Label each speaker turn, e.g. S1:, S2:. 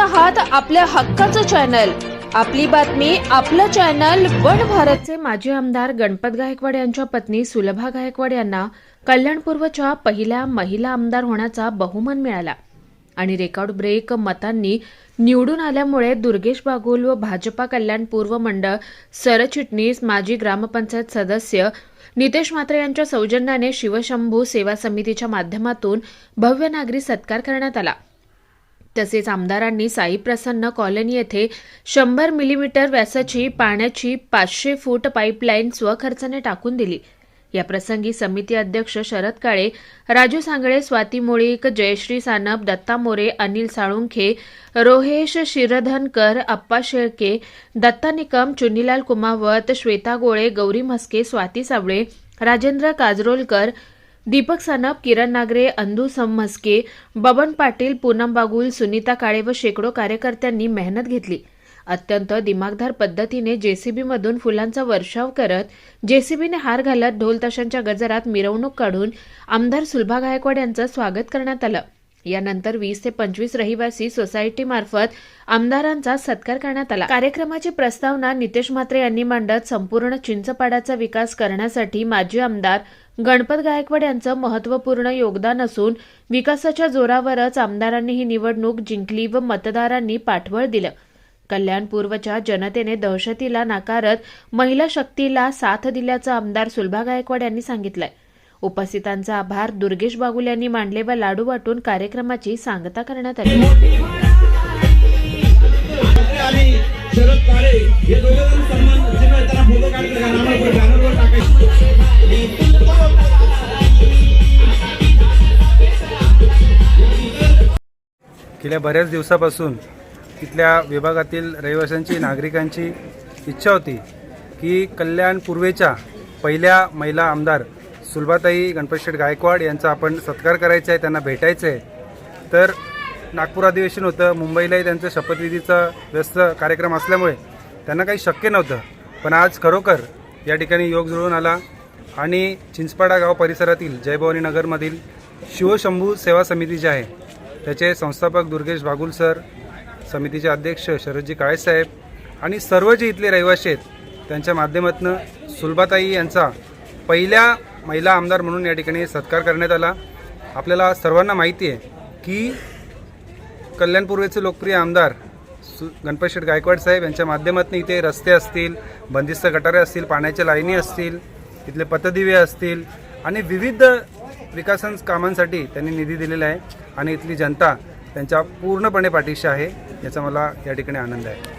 S1: आहात आपल्या हक्काचं चॅनल. आपली बातमी आपलं चॅनल वन भारतचे माजी आमदार गणपत गायकवाड यांच्या पत्नी सुलभा गायकवाड यांना कल्याणपूर्वच्या पहिल्या महिला आमदार होण्याचा बहुमान मिळाला. आणि रेकॉर्ड ब्रेक मतांनी निवडून आल्यामुळे दुर्गेश बागुल व भाजपा कल्याण पूर्व मंडळ सरचिटणीस माजी ग्रामपंचायत सदस्य नितेश म्हात्रे यांच्या सौजन्याने शिवशंभू सेवा समितीच्या माध्यमातून भव्य नागरी सत्कार करण्यात आला. तसेच आमदारांनी साई प्रसन्न कॉलनी येथे शंभर मिलीमीटर व्यासाची पाण्याची पाचशे फूट पाईपलाईन स्वखर्चाने टाकून दिली. या प्रसंगी समिती अध्यक्ष शरद काळे राजू सांगळे स्वाती मुळीक जयश्री सानप दत्ता मोरे अनिल साळुंखे रोहेश शिरधनकर अप्पा शेळके दत्ता निकम चुनीलाल कुमावत श्वेता गोळे गौरी म्हस्के स्वाती सावळे राजेंद्र काजरोलकर दीपक सानप किरण नागरे अंदू सम्मस्के बबन पाटील पूनम बागुल सुनीता काळे व शेकडो कार्यकर्त्यांनी मेहनत घेतली. अत्यंत दिमागदार पद्धतीने जेसीबीमधून फुलांचा वर्षाव करत जेसीबीने हार घालत ढोल ताशांच्या गजरात मिरवणूक काढून आमदार सुलभा गायकवाड यांचं स्वागत करण्यात आलं. यानंतर वीस ते पंचवीस रहिवासी सोसायटीमार्फत आमदारांचा सत्कार करण्यात आला. कार्यक्रमाची प्रस्तावना नितेश म्हात्रे यांनी मांडत संपूर्ण चिंचपाडाचा विकास करण्यासाठी माजी आमदार गणपत गायकवाड यांचं महत्त्वपूर्ण योगदान असून विकासाच्या जोरावरच आमदारांनी ही निवडणूक जिंकली व मतदारांनी पाठबळ दिलं. कल्याण पूर्वच्या जनतेने दहशतीला नाकारत महिला शक्तीला साथ दिल्याचं आमदार सुलभा गायकवाड यांनी सांगितलंय. उपस्थितांचा आभार दुर्गेश बागुल यांनी मांडले व लाडू वाटून कार्यक्रमाची सांगता करण्यात आली.
S2: गेल्या बऱ्याच दिवसापासून तिथल्या विभागातील रहिवाशांची नागरिकांची इच्छा होती की कल्याण पूर्वेच्या पहिल्या महिला आमदार सुलभाताई गणपतशेठ गायकवाड यांचा आपण सत्कार करायचा आहे त्यांना भेटायचं आहे. तर नागपूर अधिवेशन होतं मुंबईलाही त्यांचं शपथविधीचा व्यस्त कार्यक्रम असल्यामुळे त्यांना काही शक्य नव्हतं. पण आज खरोखर या ठिकाणी योग जुळून आला आणि चिंचपाडा गाव परिसरातील जयभवानी नगरमधील शिवशंभू सेवा समिती जी आहे त्याचे संस्थापक दुर्गेश बागुल सर समितीचे अध्यक्ष शरदजी काळेसाहेब आणि सर्व जे इथले रहिवासी आहेत त्यांच्या माध्यमातून सुलभाताई यांचा पहिल्या महिला आमदार म्हणून या ठिकाणी सत्कार करण्यात आला. आपल्याला सर्वांना माहिती आहे की कल्याण पूर्वेचे लोकप्रिय आमदार सु गणपतशेठ गायकवाड साहेब यांच्या माध्यमातून इथे रस्ते असतील बंदिस्त गटारे असतील पाण्याच्या लाईनी असतील इथले पथदिवे असतील आणि विविध विकासन कामांसाठी त्यांनी निधी दिलेला आहे. आणि इथली जनता त्यांच्या पूर्णपणे पाठीशी आहे याचा मला या ठिकाणी आनंद आहे.